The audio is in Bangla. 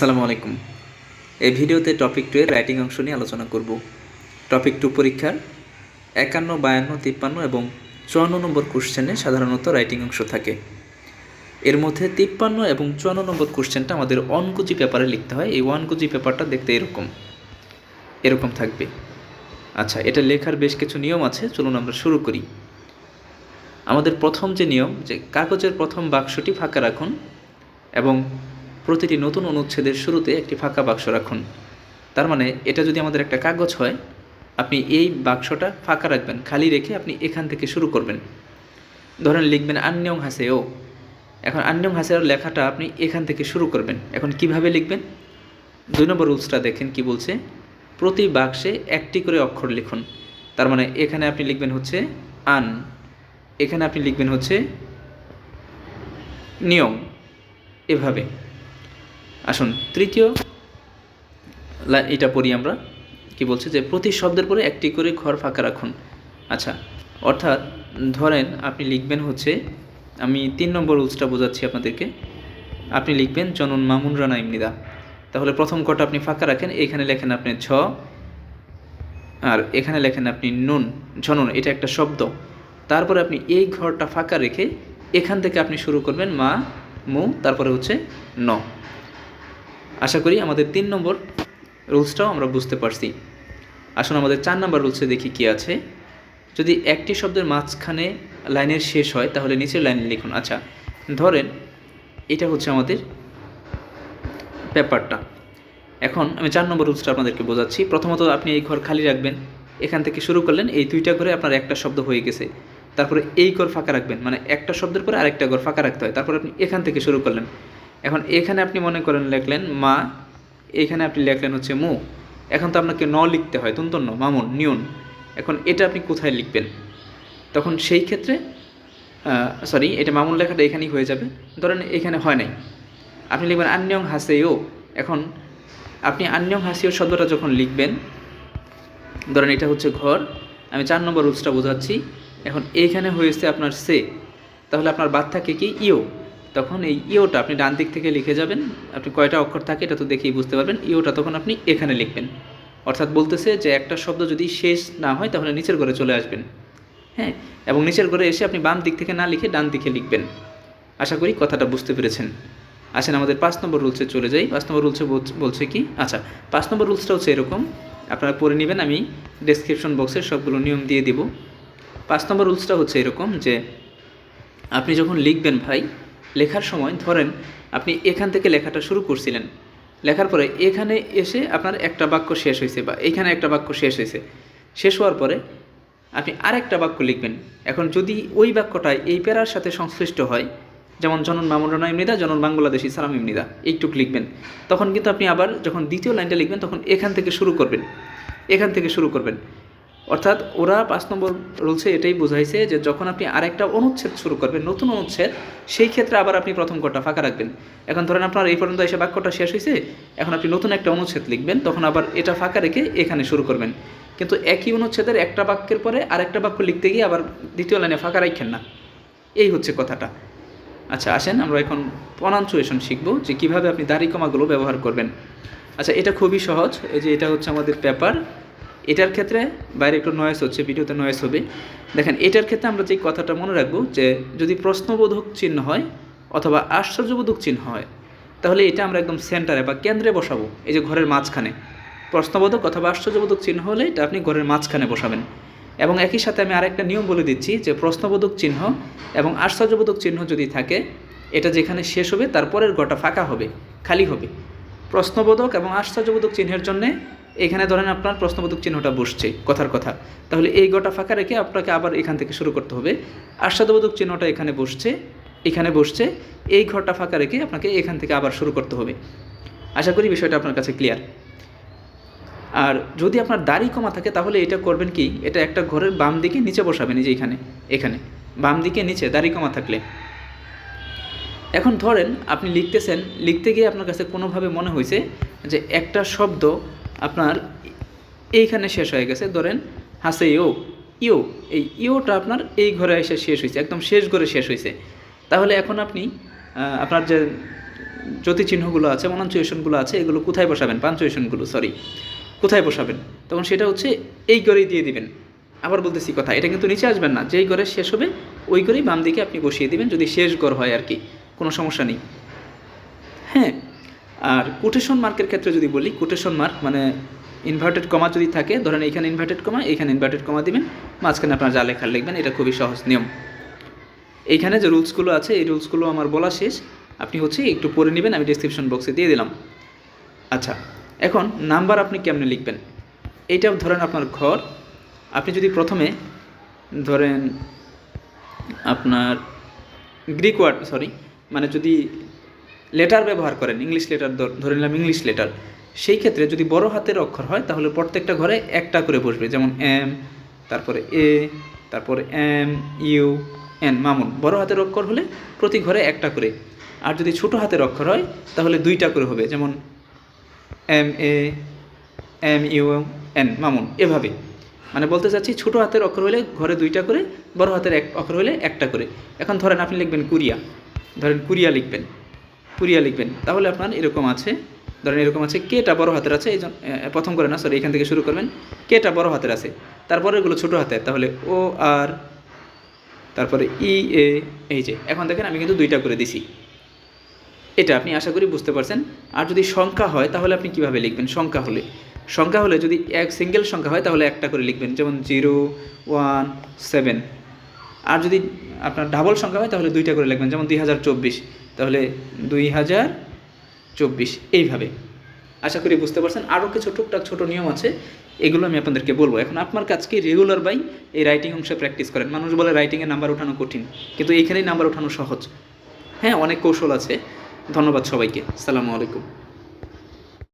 আসসালামু আলাইকুম। এই ভিডিওতে টপিক টু এর রাইটিং অংশ নিয়ে আলোচনা করব। টপিক টু পরীক্ষার একান্ন, বায়ান্ন, তিপ্পান্ন এবং চুয়ান্ন নম্বর কোশ্চেনে সাধারণত রাইটিং অংশ থাকে। এর মধ্যে তিপ্পান্ন এবং চুয়ান্ন নম্বর কোশ্চেনটা আমাদের অনকুজি পেপারে লিখতে হয়। এই ওয়ানকুজি পেপারটা দেখতে এরকম। এরকম থাকবে। আচ্ছা এটা লেখার বেশ কিছু নিয়ম আছে। চলুন আমরা শুরু করি। আমাদের প্রথম যে নিয়ম, যে কাগজের প্রথম বাক্সটি ফাঁকা রাখুন এবং প্রতিটি নতুন অনুচ্ছেদের শুরুতে একটি ফাঁকা বাক্স রাখুন। তার মানে এটা যদি আমাদের একটা কাগজ হয়, আপনি এই বাক্সটা ফাঁকা রাখবেন, খালি রেখে আপনি এখান থেকে শুরু করবেন। ধরেন লিখবেন আন্যং হাসে ও এখন আন্যং হাসের লেখাটা আপনি এখান থেকে শুরু করবেন। এখন কীভাবে লিখবেন? দুই নম্বর রুলসটা দেখেন কি বলছে। প্রতি বাক্সে একটি করে অক্ষর লিখুন। তার মানে এখানে আপনি লিখবেন হচ্ছে আন, এখানে আপনি লিখবেন হচ্ছে নিয়ম। এভাবে। আসুন, তৃতীয় এটা পড়ি আমরা, কি বলছে যে প্রতি শব্দের পরে একটি করে ঘর ফাঁকা রাখুন। আচ্ছা অর্থাৎ ধরেন আপনি লিখবেন হচ্ছে, আমি তিন নম্বর রুলসটা বোঝাচ্ছি আপনাদেরকে। আপনি লিখবেন, জনন মামুন রানা ইমনিদা। তাহলে প্রথম কটা আপনি ফাঁকা রাখেন, এখানে লেখেন আপনি ছ আর এখানে লেখেন আপনি নুন, ঝনন, এটা একটা শব্দ। তারপরে আপনি এই ঘরটা ফাঁকা রেখে এখান থেকে আপনি শুরু করবেন মা, মু, তারপরে হচ্ছে ন। আশা করি আমাদের তিন নম্বর রুলসটাও আমরা বুঝতে পারছি। আসুন আমাদের চার নম্বর রুলসে দেখি কি আছে। যদি একটি শব্দের মাঝখানে লাইনের শেষ হয়, তাহলে নিচের লাইনে লিখুন। আচ্ছা ধরেন এটা হচ্ছে আমাদের পেপারটা এখন আমি চার নম্বর রুলসটা আপনাদেরকে বোঝাচ্ছি। প্রথমত আপনি এই ঘর খালি রাখবেন। এখান থেকে শুরু করলেন, এই দুইটা ঘরে আপনার একটা শব্দ হয়ে গেছে। তারপরে এই ঘর ফাঁকা রাখবেন। মানে একটা শব্দের পরে আরেকটা ঘর ফাঁকা রাখতে হয়। তারপর আপনি এখান থেকে শুরু করলেন। এখন এখানে আপনি মনে করেন লিখলেন মা, এখানে আপনি লিখলেন হচ্ছে মু। এখন তো আপনাকে ন লিখতে হয় তুন্তন মামুন, নিউন। এখন এটা আপনি কোথায় লিখবেন? তখন সেই ক্ষেত্রে সরি এটা মামুন লেখাটা এখানেই হয়ে যাবে। ধরেন এখানে হয় নাই। আপনি লিখবেন আন্যং হাসেও এখন আপনি আন্যং হাসিও শব্দটা যখন লিখবেন, ধরেন এটা হচ্ছে ঘর, আমি চার নম্বর রুলসটা বোঝাচ্ছি। এখন এইখানে হয়েছে আপনার সে। তাহলে আপনার বাদ থাকে কি? ইও তখন এই ইওটা আপনি ডান দিক থেকে লিখে যাবেন। আপনি কয়টা অক্ষর থাকে এটা তো দেখেই বুঝতে পারবেন। ইওটা তখন আপনি এখানে লিখবেন। অর্থাৎ বলতেছে যে একটা শব্দ যদি শেষ না হয় তাহলে নিচের ঘরে চলে আসবেন। হ্যাঁ এবং নিচের ঘরে এসে আপনি বাম দিক থেকে না লিখে ডান দিকে লিখবেন। আশা করি কথাটা বুঝতে পেরেছেন। আসেন আমাদের পাঁচ নম্বর রুলসে চলে যাই। পাঁচ নম্বর রুলসে বলছে কি? আচ্ছা পাঁচ নম্বর রুলসটা হচ্ছে এরকম। আপনারা পড়ে নেবেন, আমি ডেসক্রিপশন বক্সে সবগুলো নিয়ম দিয়ে দিব। পাঁচ নম্বর রুলসটা হচ্ছে এরকম যে আপনি যখন লিখবেন ভাই লেখার সময় ধরেন আপনি এখান থেকে লেখাটা শুরু করছিলেন। লেখার পরে এখানে এসে আপনার একটা বাক্য শেষ হয়েছে বা এখানে একটা বাক্য শেষ হয়েছে। শেষ হওয়ার পরে আপনি আরেকটা বাক্য লিখবেন। এখন যদি ওই বাক্যটা এই প্যারার সাথে সংশ্লিষ্ট হয়, যেমন জনন মামুরানা ইমনিদা জনন বাংলাদেশি সালাম ইমনিদা এইটুক লিখবেন। তখন কিন্তু আপনি আবার যখন দ্বিতীয় লাইনটা লিখবেন, তখন এখান থেকে শুরু করবেন। এখান থেকে শুরু করবেন। অর্থাৎ ওরা পাঁচ নম্বর রুলসে এটাই বোঝাইছে যে যখন আপনি আরেকটা অনুচ্ছেদ শুরু করবেন, নতুন অনুচ্ছেদ, সেই ক্ষেত্রে আবার আপনি প্রথম কটা ফাঁকা রাখবেন। এখন ধরেন আপনার এই পর্যন্ত এসে বাক্যটা শেষ হয়েছে এখন আপনি নতুন একটা অনুচ্ছেদ লিখবেন, তখন আবার এটা ফাঁকা রেখে এখানে শুরু করবেন। কিন্তু একই অনুচ্ছেদের একটা বাক্যের পরে আরেকটা বাক্য লিখতে গিয়ে আবার দ্বিতীয় লাইনে ফাঁকা রাখেন না। এই হচ্ছে কথাটা। আচ্ছা আসেন আমরা এখন প্রনাউন্সিয়েশন শিখব যে কীভাবে আপনি দাড়ি কমাগুলো ব্যবহার করবেন। আচ্ছা এটা খুবই সহজ, এই যে এটা হচ্ছে আমাদের পেপার এটার ক্ষেত্রে বাইরে একটু নয়েস হচ্ছে, ভিডিওতে নয়েস হবে। দেখেন, এটার ক্ষেত্রে আমরা যে কথাটা মনে রাখব যে, যদি প্রশ্নবোধক চিহ্ন হয় অথবা আশ্চর্যবোধক চিহ্ন হয়, তাহলে এটা আমরা একদম সেন্টারে বা কেন্দ্রে বসাবো, এই যে ঘরের মাঝখানে। প্রশ্নবোধক অথবা আশ্চর্যবোধক চিহ্ন হলে এটা আপনি ঘরের মাঝখানে বসাবেন। এবং একই সাথে আমি আরেকটা নিয়ম বলে দিচ্ছি যে, প্রশ্নবোধক চিহ্ন এবং আশ্চর্যবোধক চিহ্ন যদি থাকে, এটা যেখানে শেষ হবে তারপরের ঘরটা ফাঁকা হবে, খালি হবে। প্রশ্নবোধক এবং আশ্চর্যবোধক চিহ্নের জন্য এখানে ধরেন আপনার প্রশ্নবোধক চিহ্নটা বসছে, কথার কথা। তাহলে এই গোটা ফাঁকা রেখে আপনাকে আবার এখান থেকে শুরু করতে হবে। আশ্চর্যবোধক চিহ্নটা এখানে বসছে এখানে বসছে, এই ঘরটা ফাঁকা রেখে আপনাকে এখান থেকে আবার শুরু করতে হবে। আশা করি বিষয়টা আপনার কাছে ক্লিয়ার আর যদি আপনার দাড়ি কমা থাকে, তাহলে এটা করবেন কি? এটা একটা ঘরের বাম দিকে নিচে বসাবেন যে এখানে এখানে। বাম দিকে নিচে দাড়ি কমা থাকলে। এখন ধরেন আপনি লিখতেছেন, লিখতে গিয়ে আপনার কাছে কোনোভাবে মনে হয়েছে যে একটা শব্দ আপনার এইখানে শেষ হয়ে গেছে, ধরেন হাসে ইও ইও এই ইওটা আপনার এই ঘরে এসে শেষ হয়েছে, একদম শেষ ঘরে শেষ হয়েছে। তাহলে এখন আপনি আপনার যে চিহ্নগুলো আছে মনাঞ্চুয়েশনগুলো আছে, এগুলো কোথায় বসাবেন? পাঞ্চুয়েশনগুলো সরি কোথায় বসাবেন? তখন সেটা হচ্ছে এই ঘরেই দিয়ে দিবেন। আবার বলতেছি কথা, এটা কিন্তু নিচে আসবেন না, যেই ঘরে শেষ হবে, ওই ঘরেই বাম দিকে আপনি বসিয়ে দিবেন, যদি শেষ ঘর হয় আর কি, কোনো সমস্যা নেই। হ্যাঁ আর কোটেশন মার্কের ক্ষেত্রে যদি বলি কোটেশন মার্ক মানে ইনভার্টেড কমা যদি থাকে, ধরেন এইখানে ইনভার্টেড কমা এখানে ইনভার্টেড কমা দিবেন, মাঝখানে আপনার যা লেখার লিখবেন, এটা খুবই সহজ নিয়ম। এইখানে যে রুলসগুলো আছে, এই রুলসগুলো আমার বলা শেষ। আপনি হচ্ছে একটু পড়ে নেবেন, আমি ডিসক্রিপশন বক্সে দিয়ে দিলাম। আচ্ছা এখন নাম্বার আপনি কেমনে লিখবেন? এইটা ধরেন আপনার ঘর। আপনি যদি প্রথমে ধরেন আপনার গ্রিক ওয়ার্ড সরি মানে যদি লেটার ব্যবহার করেন ইংলিশ লেটার ধরে নিলাম ইংলিশ লেটার সেই ক্ষেত্রে যদি বড় হাতের অক্ষর হয়, তাহলে প্রত্যেকটা ঘরে একটা করে বসবে, যেমন এম তারপরে এ তারপরে এম ইউ এন মামুন। বড় হাতের অক্ষর হলে প্রতি ঘরে একটা করে। আর যদি ছোট হাতের অক্ষর হয়, তাহলে দুইটা করে হবে, যেমন M A M U N Mamun. এভাবে। মানে বলতে চাচ্ছি, ছোট হাতের অক্ষর হলে ঘরে দুইটা করে, বড় হাতের এক অক্ষর হলে একটা করে। এখন ধরেন আপনি লিখবেন কুরিয়া। ধরেন কুরিয়া লিখবেন। কুরিয়া লিখবেন। তাহলে আপনার এরকম আছে, ধরেন এরকম আছে কেটা বড় হাতের আছে, এই প্রথম করে না সরি এখান থেকে শুরু করবেন। কেটা বড় হাতের আছে? তারপরে এগুলো ছোট হাতের, তাহলে ও, আর, তারপরে ই, এ, এই যে। এখন দেখেন আমি কিন্তু দুইটা করে দিছি। এটা আপনি আশা করি বুঝতে পারছেন। আর যদি সংখ্যা হয়, তাহলে আপনি কীভাবে লিখবেন? সংখ্যা হলে। সংখ্যা হলে যদি এক সিঙ্গেল সংখ্যা হয়, তাহলে একটা করে লিখবেন। যেমন জিরো, ওয়ান, সেভেন। আর যদি আপনার ডাবল সংখ্যা হয়, তাহলে দুইটা করে লিখবেন। যেমন দুই হাজার চব্বিশ। তাহলে দুই হাজার চব্বিশ। এইভাবে। আশা করি বুঝতে পারছেন। আরও কিছু টুকটাক ছোটো নিয়ম আছে। এগুলো আমি আপনাদেরকে বলব। এখন আপনার কাজকে রেগুলার বাই এই রাইটিং অংশে প্র্যাকটিস করেন। মানুষ বলে রাইটিংয়ে নাম্বার ওঠানো কঠিন, কিন্তু এইখানেই নাম্বার ওঠানো সহজ। হ্যাঁ অনেক কৌশল আছে। ধন্যবাদ সবাইকে। সালামু আলাইকুম।